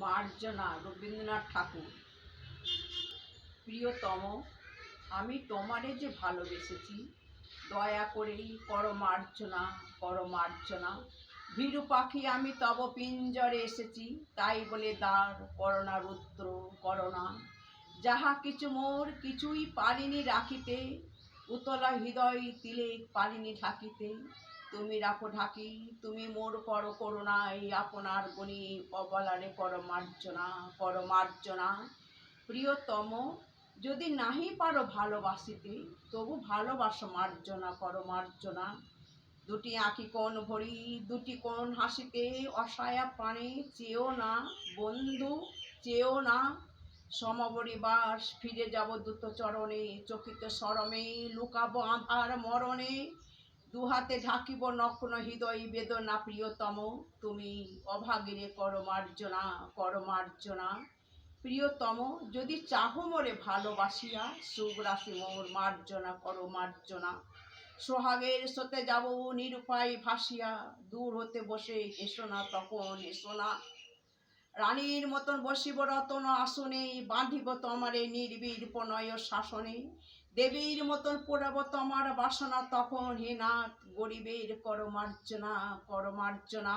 মার্জনা রবীন্দ্রনাথ ঠাকুর। প্রিয়তম, আমি তোমারে যে ভালোবেসেছি, দয়া করেই করো মার্জনা করো মার্জনা ভীরু পাখি, আমি তব পিঞ্জরে এসেছি, তাই বলে দ্বার করোনা রুদ্র করোনা। যাহা কিছু মোর, কিছুই পারিনি রাখিতে, উতলা হৃদয় তিলে পারিনি ঢাকিতে। তুমি রাখো ঢাকি, তুমি মোর করো করুণায় আপনার গণি অবলারে কর মার্জনা কর মার্জনা প্রিয়তম, যদি নাহি পারো ভালোবাসিতে, তবু ভালোবাসো মার্জনা করো মার্জনা দুটি আঁকি কোন ভরি, দুটি কোন হাসিতে অসায়া প্রাণে চেয়েও না, বন্ধু চেয়েও না। সমবরী বাস, ফিরে যাব দ্রুত চরণে, চকিত সরমে, লুকাবো আধার মরণে। দুহাতে ঢাকিব নগ্ন হৃদয় বেদনা প্রিয়তম। তুমি অভাগিরে করমার্জনা করমার্জনা। প্রিয়তম, যদি চাহো মোরে ভালোবাসিয়া সুগ্রাসী মোর মার্জনা করো মার্জনা সোহাগের সাথে যাব নিরুপায় ভাসিয়া, দূর হতে বসে এসো না তখন এসো না। রানীর মতন বসিব রতন আসনে, বাঁধিব তোমারে নির্বীর প্রণয় শাসনে। দেবীর মতন পোড়াব তোমার বাসনা তখন হে নাথ গরিবের কর মার্জনা কর মার্জনা